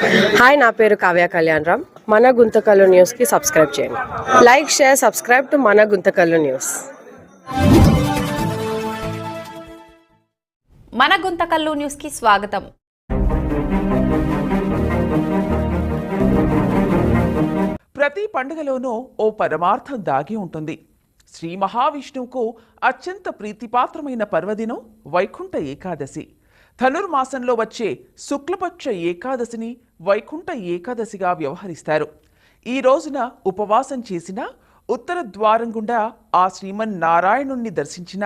Hi నా పేరు కావ్య కళ్యాణ్ రామ్. మన గుంతకల్లు న్యూస్కి సబ్స్క్రైబ్ చేయండి. లైక్ షేర్ సబ్స్క్రైబ్ టు మన గుంతకల్లు న్యూస్ మన గుంతకల్లు న్యూస్కి స్వాగతం. ప్రతి పండుగలోనూ ఓ పరమార్థం దాగి ఉంటుంది. శ్రీ మహావిష్ణువుకు అత్యంత ప్రీతిపాత్రమైన పర్వదినం వైకుంఠ ఏకాదశి. ధనుర్మాసంలో వచ్చే శుక్లపక్ష ఏకాదశిని వైకుంఠ ఏకాదశిగా వ్యవహరిస్తారు. ఈ రోజున ఉపవాసం చేసిన ఉత్తర ద్వారం గుండా ఆ శ్రీమన్నారాయణుణ్ణి దర్శించిన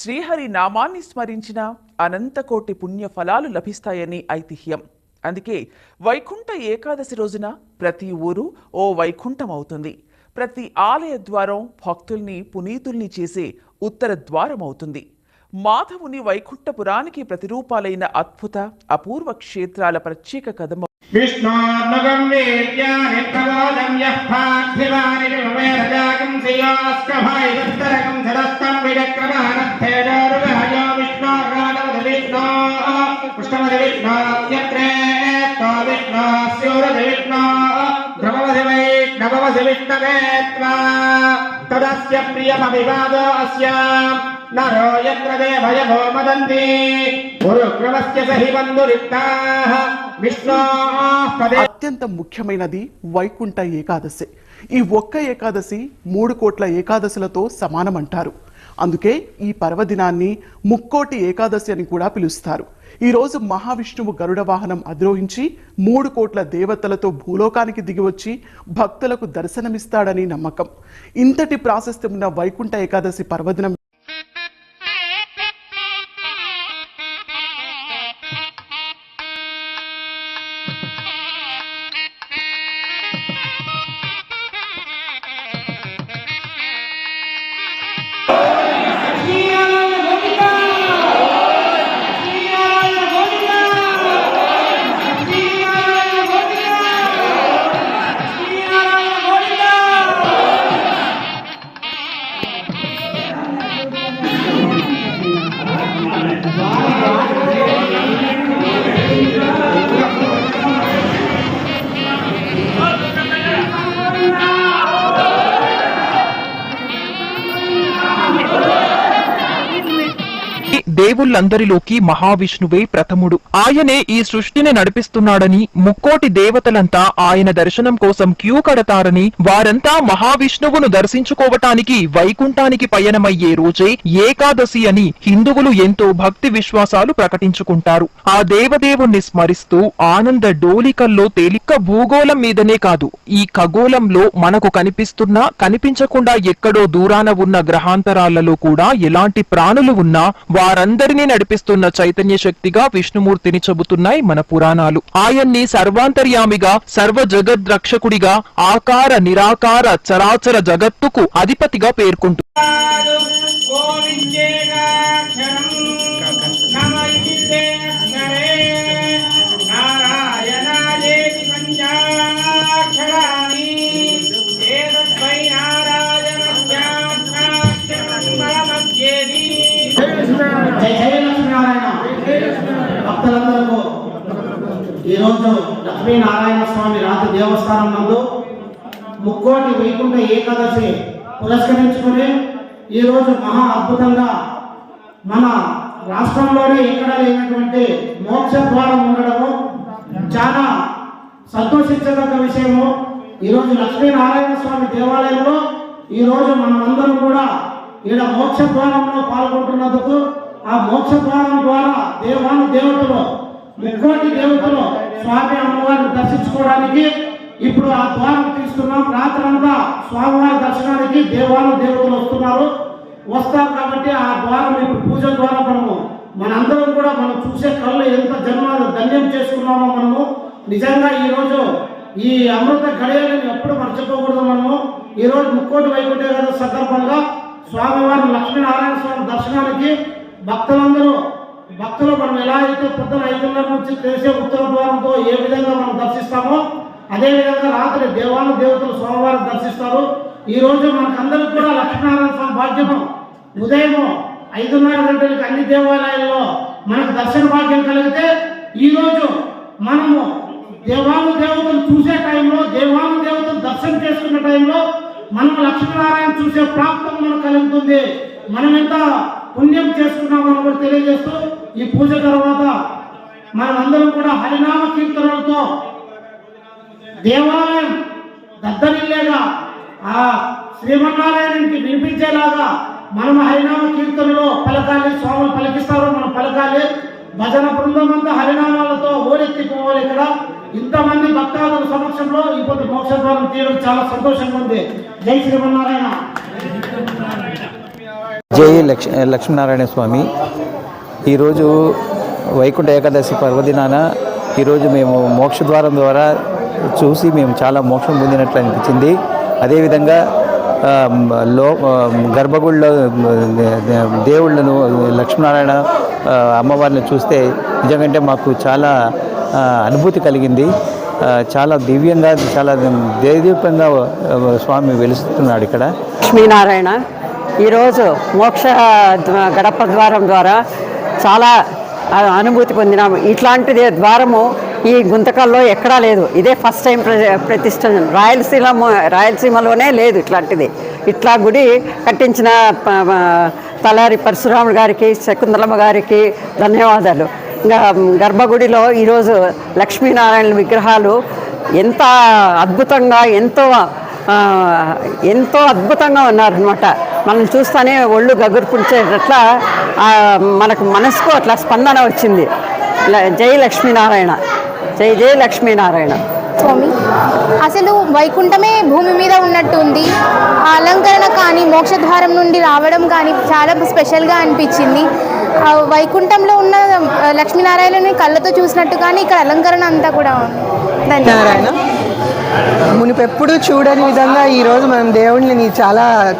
శ్రీహరి నామాన్ని స్మరించిన అనంతకోటి పుణ్య ఫలాలు లభిస్తాయని ఐతిహ్యం. అందుకే వైకుంఠ ఏకాదశి రోజున ప్రతి ఊరు ఓ వైకుంఠం అవుతుంది ప్రతి ఆలయ ద్వారం భక్తుల్ని పునీతుల్ని చేసే ఉత్తర ద్వారం అవుతుంది మాధవుని వైకుంఠపురానికి ప్రతిరూపాలైన అద్భుత అపూర్వ క్షేత్రాల ప్రత్యేక కథమ తదస్య ప్రియమభివాదో అస్యాం నరో మదంతి అత్యంత ముఖ్యమైనది వైకుంఠ ఏకాదశి. ఈ ఒక్క ఏకాదశి మూడు కోట్ల ఏకాదశులతో సమానమంటారు. అందుకే ఈ పర్వదినాన్ని ముక్కోటి ఏకాదశి అని కూడా పిలుస్తారు. ఈరోజు మహావిష్ణువు గరుడ వాహనం అధిరోహించి మూడు కోట్ల దేవతలతో భూలోకానికి దిగివచ్చి భక్తులకు దర్శనమిస్తాడని నమ్మకం. ఇంతటి ప్రాశస్త్యమున్న వైకుంఠ ఏకాదశి పర్వదినం దేవుళ్ళందరిలోకి మహావిష్ణువే ప్రథముడు. ఆయనే ఈ సృష్టిని నడిపిస్తున్నాడని ముక్కోటి దేవతలంతా ఆయన దర్శనం కోసం క్యూ కడతారని వారంతా మహావిష్ణువును దర్శించుకోవటానికి వైకుంఠానికి పయనమయ్యే రోజే ఏకాదశి అని హిందువులు ఎంతో భక్తి విశ్వాసాలు ప్రకటించుకుంటారు. ఆ దేవదేవుణ్ణి స్మరిస్తూ ఆనంద డోలికల్లో తేలిక భూగోళం మీదనే కాదు ఈ ఖగోళంలో మనకు కనిపిస్తున్నా కనిపించకుండా ఎక్కడో దూరాన ఉన్న గ్రహాంతరాలలో కూడా ఎలాంటి ప్రాణులు ఉన్నా మనందరినీ నడిపిస్తున్న చైతన్య శక్తిగా విష్ణుమూర్తిని చెబుతున్నాయి మన పురాణాలు. ఆయన్ని సర్వాంతర్యామిగా సర్వ జగద్రక్షకుడిగా ఆకార నిరాకార చరాచర జగత్తుకు అధిపతిగా పేర్కొంటూ లక్ష్మీనారాయణ స్వామి రాతి దేవస్థానం నందు ముక్కోటి వైకుంఠ ఏకాదశి పురస్కరించుకుని ఈరోజు మహా అద్భుతంగా మన రాష్ట్రంలోనే ఎక్కడ లేనటువంటి మోక్ష ద్వారం ఉండడము చాలా సంతోషించదగ్గ విషయము. ఈరోజు లక్ష్మీనారాయణ స్వామి దేవాలయంలో ఈరోజు మనమందరం కూడా ఈడ మోక్ష ద్వారంలో పాల్గొంటున్నందుకు ఆ మోక్ష ద్వారం ద్వారా దేవాను దేవతలు ముక్కోటి దేవతలు స్వామి అమ్మవారిని దర్శించుకోవడానికి ఇప్పుడు ఆ ద్వారం తీస్తున్నాం. రాత్రంతా స్వామివారి దర్శనానికి దేవాలయ దేవతలు వస్తున్నారు. వస్తారు కాబట్టి ఆ ద్వారం ఇప్పుడు పూజ ద్వారా మనము మనందరం కూడా మనం చూసే కళ్ళు ఎంత జన్మ ధన్యం చేసుకున్నామో మనము. నిజంగా ఈరోజు ఈ అమృత గడియలను ఎప్పుడు మర్చిపోకూడదు మనము. ఈరోజు ముక్కోటి వైకుంఠ ఏకాదశి సందర్భంగా స్వామివారి లక్ష్మీనారాయణ స్వామి దర్శనానికి భక్తులందరూ భక్తులు మనం ఎలా అయితే పొద్దున ఐదున్నర నుంచి చేసే ఉత్తర ద్వారంతో ఏ విధంగా మనం దర్శిస్తామో అదే విధంగా రాత్రి దేవాలు దేవతలు సోమవారం దర్శిస్తారు. ఈ రోజు మనకందరికి కూడా లక్ష్మీనారాయణ స్వామి భాగ్యము. ఉదయం ఐదున్నర గంటలకు అన్ని దేవాలయాల్లో మనకు దర్శన భాగ్యం కలిగితే ఈరోజు మనము దేవాను దేవతలు చూసే టైంలో దేవాను దేవతలు దర్శనం చేసుకునే టైంలో మనం లక్ష్మీనారాయణ చూసే ప్రాప్తం మనకు కలుగుతుంది. మనం ఎంత పుణ్యం చేసుకున్నామని కూడా తెలియజేస్తూ ఈ పూజ తర్వాత మనం కూడా హరినామ కీర్తనలతో దేవాలయం దద్దరిల్లేగా ఆ శ్రీమన్నారాయణకి వినిపించేలాగా మనం హరినామ కీర్తనలో పలకాలి స్వాములు పలికిస్తారు మనం పలకాలి. భజన బృందం అంతా హరినామాలతో ఓడెత్తిపోవాలి ఇక్కడ. ఇంతమంది భక్తాదుల సమక్షంలో ఇప్పుడు మోక్షద్వారం తీయడం చాలా సంతోషంగా ఉంది. జై శ్రీమన్నారాయణ. జై లక్ష్ లక్ష్మీనారాయణ స్వామి. ఈరోజు వైకుంఠ ఏకాదశి పర్వదినాన ఈరోజు మేము మోక్షద్వారం ద్వారా చూసి మేము చాలా మోక్షం పొందినట్లు అనిపించింది. అదేవిధంగా లో గర్భగుళ్ళ గర్భగుడిలో దేవుళ్ళను లక్ష్మీనారాయణ అమ్మవారిని చూస్తే నిజంగా మాకు చాలా అనుభూతి కలిగింది. చాలా దివ్యంగా చాలా దేదీపంగా స్వామి వెలుస్తున్నాడు ఇక్కడ. లక్ష్మీనారాయణ ఈరోజు మోక్ష గడప ద్వారం ద్వారా చాలా అనుభూతి పొందినాము. ఇట్లాంటిది ద్వారము ఈ గుంతకల్లో ఎక్కడా లేదు. ఇదే ఫస్ట్ టైం ప్ర- ప్రతిష్ట రాయలసీమ రాయలసీమలోనే లేదు ఇట్లాంటిది. ఇట్లా గుడి కట్టించిన ప- తలారి పరశురాముడు గారికి శకుంతలమ్మ గారికి ధన్యవాదాలు. ఇంకా గర్భగుడిలో ఈరోజు లక్ష్మీనారాయణ విగ్రహాలు ఎంత అద్భుతంగా ఎంతో ఎంతో అద్భుతంగా ఉన్నారనమాట మనం చూస్తేనే ఒళ్ళు గగురు పుడిచేటట్లా ఆ, మనకు మనసుకు అట్లా స్పందన వచ్చింది. ల- జై లక్ష్మీనారాయణ. జై జై లక్ష్మీనారాయణ. స్వామి అసలు వైకుంఠమే భూమి మీద ఉన్నట్టు ఉంది ఆ అలంకరణ కానీ మోక్షద్వారం నుండి రావడం కానీ చాలా స్పెషల్గా అనిపించింది. వైకుంఠంలో ఉన్న లక్ష్మీనారాయణని కళ్ళతో చూసినట్టు కానీ ఇక్కడ అలంకరణ అంతా కూడా ఉంది. ధన్యవాదాలు. మునిపెప్పుడు చూడని విధంగా ఈరోజు మనం దేవుడిని చాలా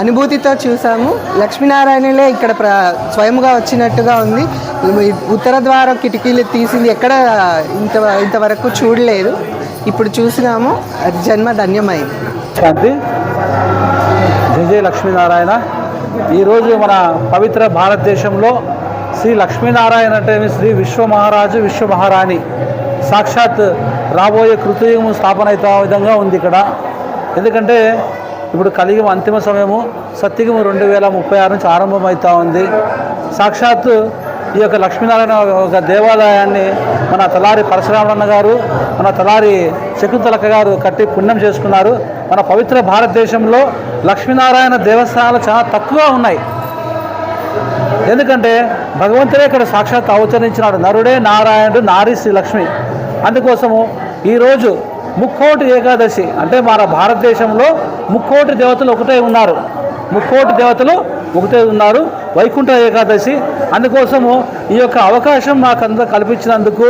అనుభూతితో చూసాము. లక్ష్మీనారాయణలే ఇక్కడ ప్ర స్వయంగా వచ్చినట్టుగా ఉంది. ఉత్తర ద్వారం కిటికీలు తీసింది ఎక్కడ ఇంత ఇంతవరకు చూడలేదు. ఇప్పుడు చూసినాము జన్మ ధన్యమైంది. శాంతి జయ జయ లక్ష్మీనారాయణ. ఈరోజు మన పవిత్ర భారతదేశంలో శ్రీ లక్ష్మీనారాయణ అంటే శ్రీ విశ్వ మహారాజు విశ్వ మహారాణి. సాక్షాత్ రాబోయే కృతయుగము స్థాపన అవుతా విధంగా ఉంది ఇక్కడ. ఎందుకంటే ఇప్పుడు కలియుగం అంతిమ సమయము సత్యుగము రెండు వేల ముప్పై ఆరు నుంచి ఆరంభమవుతూ ఉంది. సాక్షాత్తు ఈ యొక్క లక్ష్మీనారాయణ ఒక దేవాలయాన్ని మన తలారి పరశురామన్న గారు మన తలారి శకుంతలక్క గారు కట్టి పుణ్యం చేసుకున్నారు. మన పవిత్ర భారతదేశంలో లక్ష్మీనారాయణ దేవస్థానాలు చాలా తక్కువ ఉన్నాయి. ఎందుకంటే భగవంతుడే ఇక్కడ సాక్షాత్ అవతరించినాడు. నరుడే నారాయణుడు నారి శ్రీ లక్ష్మి. అందుకోసము ఈరోజు ముక్కోటి ఏకాదశి అంటే మన భారతదేశంలో ముక్కోటి దేవతలు ఒకటే ఉన్నారు. ముక్కోటి దేవతలు ఒకటే ఉన్నారు. వైకుంఠ ఏకాదశి. అందుకోసము ఈ యొక్క అవకాశం మాకంతా కల్పించినందుకు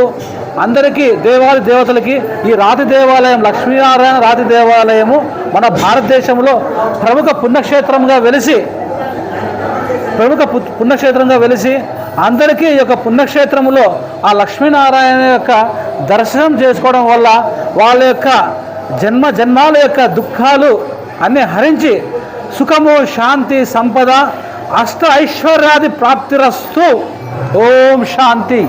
అందరికీ దేవాది దేవతలకి ఈ రాతి దేవాలయం లక్ష్మీనారాయణ రాతి దేవాలయము మన భారతదేశంలో ప్రముఖ పుణ్యక్షేత్రంగా వెలిసి ప్రముఖ పుణ్యక్షేత్రంగా వెలిసి అందరికీ ఈ యొక్క పుణ్యక్షేత్రములో ఆ లక్ష్మీనారాయణ యొక్క దర్శనం చేసుకోవడం వల్ల వాళ్ళ యొక్క జన్మ జన్మాల యొక్క దుఃఖాలు అన్నీ హరించి సుఖము శాంతి సంపద అష్ట ఐశ్వర్యాది ప్రాప్తిరస్తు. ఓం శాంతి.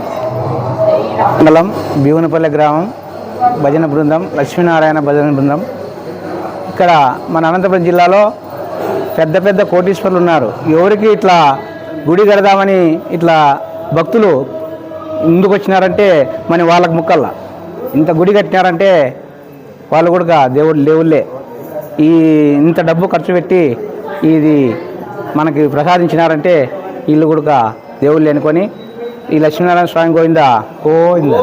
మండలం భీవనపల్లి గ్రామం భజన బృందం లక్ష్మీనారాయణ భజన బృందం. ఇక్కడ మన అనంతపురం జిల్లాలో పెద్ద పెద్ద కోటీశ్వరులు ఉన్నారు. ఎవరికి ఇట్లా గుడి కడదామని ఇట్లా భక్తులు ముందుకు వచ్చినారంటే మన వాళ్ళకి ముక్కల్లా. ఇంత గుడి కట్టినారంటే వాళ్ళు కూడా దేవుడు దేవుళ్ళే ఈ ఇంత డబ్బు ఖర్చు పెట్టి ఇది మనకి ప్రసాదించినారంటే వీళ్ళు కూడా దేవుళ్ళు అనుకొని ఈ లక్ష్మీనారాయణ స్వామి గోవిందా గోవింద.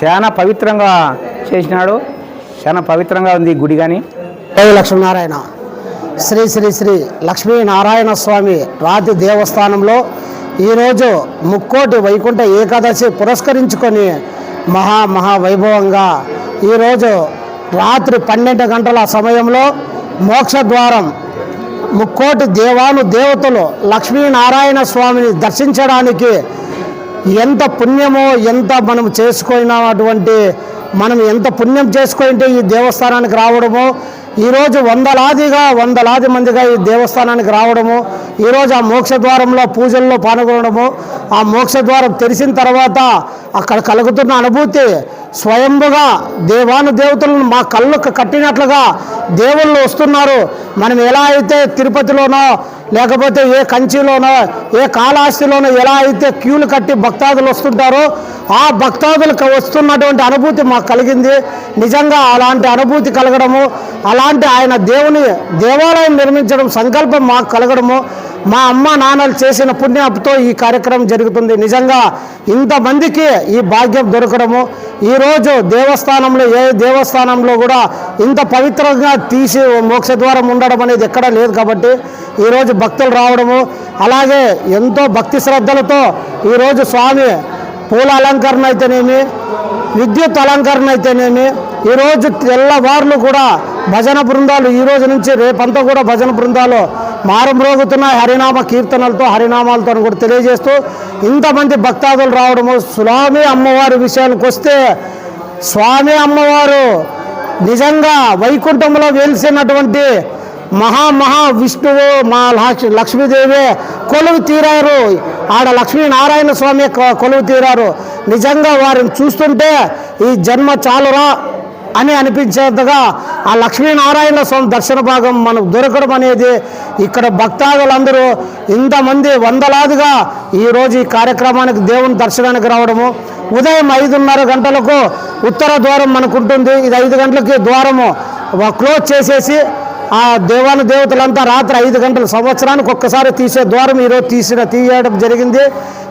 చాలా పవిత్రంగా చేసినాడు. చాలా పవిత్రంగా ఉంది ఈ గుడి కానీ లక్ష్మీనారాయణ. శ్రీ శ్రీ శ్రీ లక్ష్మీనారాయణ స్వామి రాతి దేవస్థానంలో ఈరోజు ముక్కోటి వైకుంఠ ఏకాదశి పురస్కరించుకొని మహా మహా వైభవంగా ఈరోజు రాత్రి పన్నెండు గంటల సమయంలో మోక్షద్వారం ముక్కోటి దేవాను దేవతలు లక్ష్మీనారాయణ స్వామిని దర్శించడానికి ఎంత పుణ్యమో ఎంత మనం చేసుకున్నటువంటి మనం ఎంత పుణ్యం చేసుకుంటే ఈ దేవస్థానానికి రావడము ఈరోజు వందలాదిగా వందలాది మందిగా ఈ దేవస్థానానికి రావడము ఈరోజు ఆ మోక్షద్వారంలో పూజల్లో పాల్గొనడము ఆ మోక్షద్వారం తెరిచిన తర్వాత అక్కడ కలుగుతున్న అనుభూతి స్వయంగా దేవాను దేవతలను మా కళ్ళకు కట్టినట్లుగా దేవుళ్ళు వస్తున్నారు. మనం ఎలా అయితే తిరుపతిలోనో లేకపోతే ఏ కంచిలోనో ఏ కాళహస్తిలోనో ఎలా అయితే క్యూలు కట్టి భక్తాదులు వస్తుంటారో ఆ భక్తాదులకు వస్తున్నటువంటి అనుభూతి మాకు కలిగింది. నిజంగా అలాంటి అనుభూతి కలగడము అలాంటి ఆయన దేవుని దేవాలయం నిర్మించడం సంకల్పం మాకు కలగడము మా అమ్మ నాన్నలు చేసిన పుణ్యాపుతో ఈ కార్యక్రమం జరుగుతుంది. నిజంగా ఇంతమందికి ఈ భాగ్యం దొరకడము ఈరోజు దేవస్థానంలో ఏ దేవస్థానంలో కూడా ఇంత పవిత్రంగా తీసి మోక్ష ద్వారం ఉండడం అనేది ఎక్కడా లేదు కాబట్టి ఈరోజు భక్తులు రావడము. అలాగే ఎంతో భక్తి శ్రద్ధలతో ఈరోజు స్వామి పూల అలంకరణ అయితేనేమి విద్యుత్ అలంకరణ అయితేనేమి ఈరోజు తెల్లవార్లు కూడా భజన బృందాలు ఈ రోజు నుంచి రేపంతా కూడా భజన బృందాలు మారుమ్రోగుతున్న హరినామ కీర్తనలతో హరినామాలతో కూడా తెలియజేస్తూ ఇంతమంది భక్తాదులు రావడము. స్వామి అమ్మవారి విషయానికి వస్తే స్వామి అమ్మవారు నిజంగా వైకుంఠంలో వెలిసినటువంటి మహా మహా విష్ణువు మా లక్ష- లక్ష్మీదేవి కొలువు తీరారు. ఆడ లక్ష్మీనారాయణ స్వామి కొలువు తీరారు. నిజంగా వారిని చూస్తుంటే ఈ జన్మ చాలురా అని అనిపించేంతగా ఆ లక్ష్మీనారాయణ స్వామి దర్శన భాగం మనకు దొరకడం అనేది ఇక్కడ భక్తాదులందరూ ఇంతమంది వందలాదిగా ఈరోజు ఈ కార్యక్రమానికి దేవుని దర్శనానికి రావడము. ఉదయం ఐదున్నర గంటలకు ఉత్తర ద్వారం మనకు ఉంటుంది. ఇది ఐదు గంటలకి ద్వారము. క్లోజ్ చేసేసి ఆ దేవాను దేవతలంతా రాత్రి ఐదు గంటల సంవత్సరానికి ఒక్కసారి తీసే ద్వారం ఈరోజు తీసిన తీయడం జరిగింది.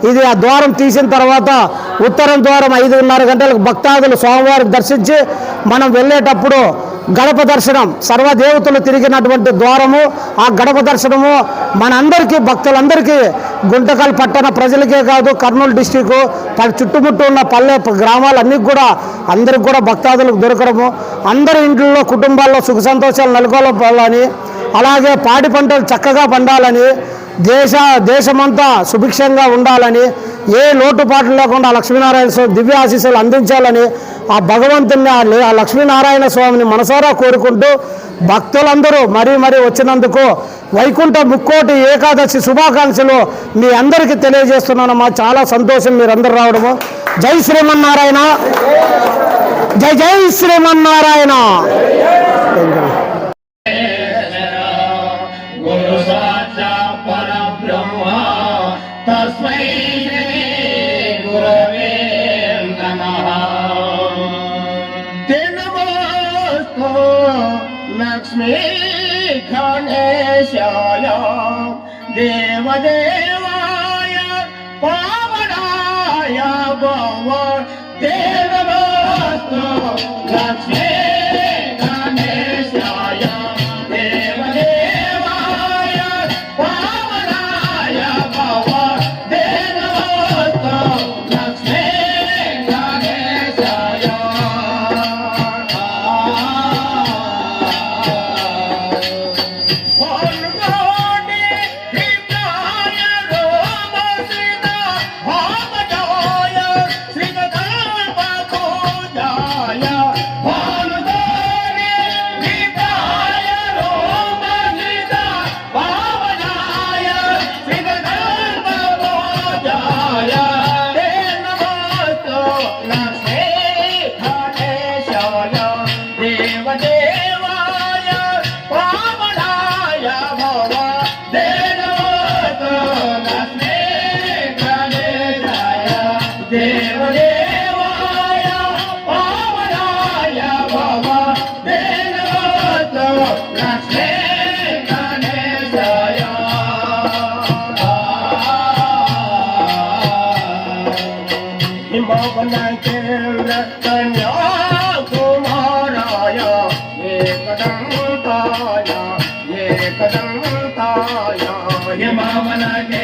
ఇది ఆ ద్వారం తీసిన తర్వాత ఉత్తరం ద్వారం ఐదున్నర గంటలకు భక్తాదులు స్వామివారిని దర్శించి మనం వెళ్ళేటప్పుడు గడప దర్శనం సర్వదేవతలు తిరిగినటువంటి ద్వారము ఆ గడప దర్శనము మనందరికీ భక్తులందరికీ గుంటకల్ పట్టణ ప్రజలకే కాదు కర్నూలు డిస్టిక్ చుట్టుముట్టు ఉన్న పల్లె గ్రామాలన్నీ కూడా అందరికి కూడా భక్తాదులకు దొరకడము. అందరి ఇంట్లో కుటుంబాల్లో సుఖ సంతోషాలు నెలకొల్పాలని అలాగే పాడి పంటలు చక్కగా పండాలని దేశ దేశమంతా సుభిక్షంగా ఉండాలని ఏ లోటుపాట్లు లేకుండా లక్ష్మీనారాయణ స్వామి దివ్య ఆశీస్సులు అందించాలని ఆ భగవంతుని ఆ ఆ లక్ష్మీనారాయణ స్వామిని మనసారా కోరుకుంటూ భక్తులందరూ మరీ మరీ వచ్చినందుకు వైకుంఠ ముక్కోటి ఏకాదశి శుభాకాంక్షలు మీ అందరికీ తెలియజేస్తున్నానమ్మా చాలా సంతోషం మీరందరూ రావడము. జై శ్రీమన్నారాయణ. జై జై శ్రీమన్నారాయణ. દેવદેવાય પાવનાય ભવ દેવસ્તુ લક્ષ્મી ಮಾವನಾಗೆ